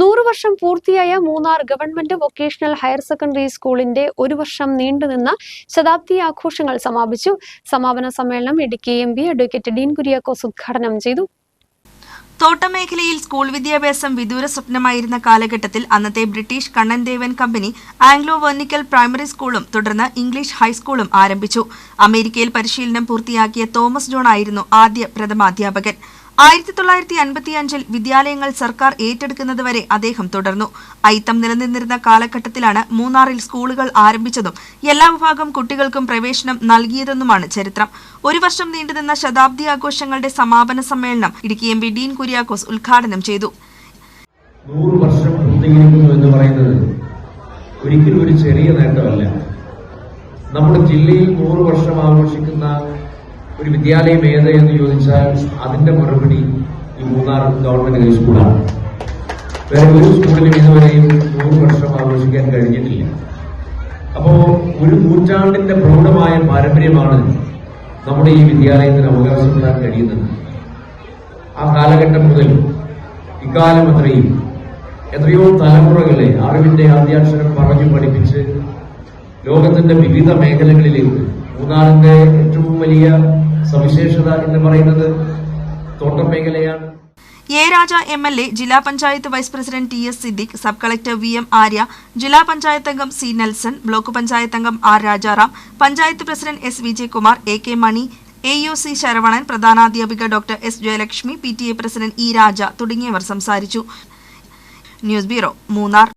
നൂറ് വർഷം പൂർത്തിയായ Munnar government vocational higher secondary സ്കൂളിന്റെ ഒരു വർഷം നീണ്ടുനിന്ന ശതാബ്ദി ആഘോഷങ്ങൾ സമാപിച്ചു. സമാപന സമ്മേളനം Idukki M P advocate Dean Kuriakose ഉദ്ഘാടനം ചെയ്തു. തോട്ടമേഖലയിൽ സ്കൂൾ വിദ്യാഭ്യാസം വിദൂര സ്വപ്നമായിരുന്ന കാലഘട്ടത്തിൽ അന്നത്തെ British Kannan Devan company Anglo vernacular primary സ്കൂളും തുടർന്ന് ഇംഗ്ലീഷ് ഹൈസ്കൂളും ആരംഭിച്ചു. അമേരിക്കയിൽ പരിശീലനം പൂർത്തിയാക്കിയ തോമസ് ജോൺ ആയിരുന്നു ആദ്യ പ്രഥമാധ്യാപകൻ. ആയിരത്തി തൊള്ളായിരത്തി അൻപത്തിയഞ്ചിൽ വിദ്യാലയങ്ങൾ സർക്കാർ ഏറ്റെടുക്കുന്നതുവരെ അദ്ദേഹം തുടർന്നു. ഐത്തം നിലനിന്നിരുന്ന കാലഘട്ടത്തിലാണ് മൂന്നാറിൽ സ്കൂളുകൾ ആരംഭിച്ചതും എല്ലാ വിഭാഗം കുട്ടികൾക്കും പ്രവേശനം നൽകിയതെന്നുമാണ് ചരിത്രം. ഒരു വർഷം നീണ്ടുനിന്ന ശതാബ്ദി ആഘോഷങ്ങളുടെ സമാപന സമ്മേളനം ഇടുക്കി എം പി ഡീൻ കുര്യാക്കോസ് ഉദ്ഘാടനം ചെയ്തു. വർഷം എന്ന് പറയുന്നത് ഒരിക്കലും ഒരു ചെറിയ നേട്ടമല്ല. നമ്മുടെ ജില്ലയിൽ നൂറ് വർഷം ആഘോഷിക്കുന്ന ഒരു വിദ്യാലയം ഏത് എന്ന് ചോദിച്ചാൽ അതിന്റെ മറുപടി ഈ മൂന്നാർ ഗവൺമെന്റ് ഹൈ സ്കൂളാണ് വേറെ ഒരു സ്കൂളിലും ഇതുവരെയും നൂറ് വർഷം ആഘോഷിക്കാൻ കഴിഞ്ഞിട്ടില്ല. അപ്പോ ഒരു നൂറ്റാണ്ടിന്റെ പ്രൗഢമായ പാരമ്പര്യമാണ് നമ്മുടെ ഈ വിദ്യാലയത്തിന് അവകാശപ്പെടാൻ കഴിയുന്നത്. ആ കാലഘട്ടം മുതൽ ഇക്കാലം അത്രയും എത്രയോ തലമുറകളെ അറിവിന്റെ ആദ്യാക്ഷരം പറഞ്ഞു പഠിപ്പിച്ച് ലോകത്തിന്റെ വിവിധ മേഖലകളിലേക്ക് മൂന്നാറിന്റെ ഏറ്റവും വലിയ സവിശേഷത എന്ന് പറയുന്നത് തോട്ടം മേഖലയാണ് A Raja M L A ജില്ലാ panchayat vice president T S Siddique sub collector V M Arya ജില്ലാ പഞ്ചായത്ത് അംഗം സി നെൽസൺ ബ്ലോക്ക് പഞ്ചായത്ത് അംഗം R Rajaram panchayat president S Vijayakumar A K Mani A U C Saravanan പ്രധാനാധ്യാപിക doctor S Jayalakshmi P T A president E Raja തുടങ്ങിയവർ സംസാരിച്ചു. News bureau Munnar.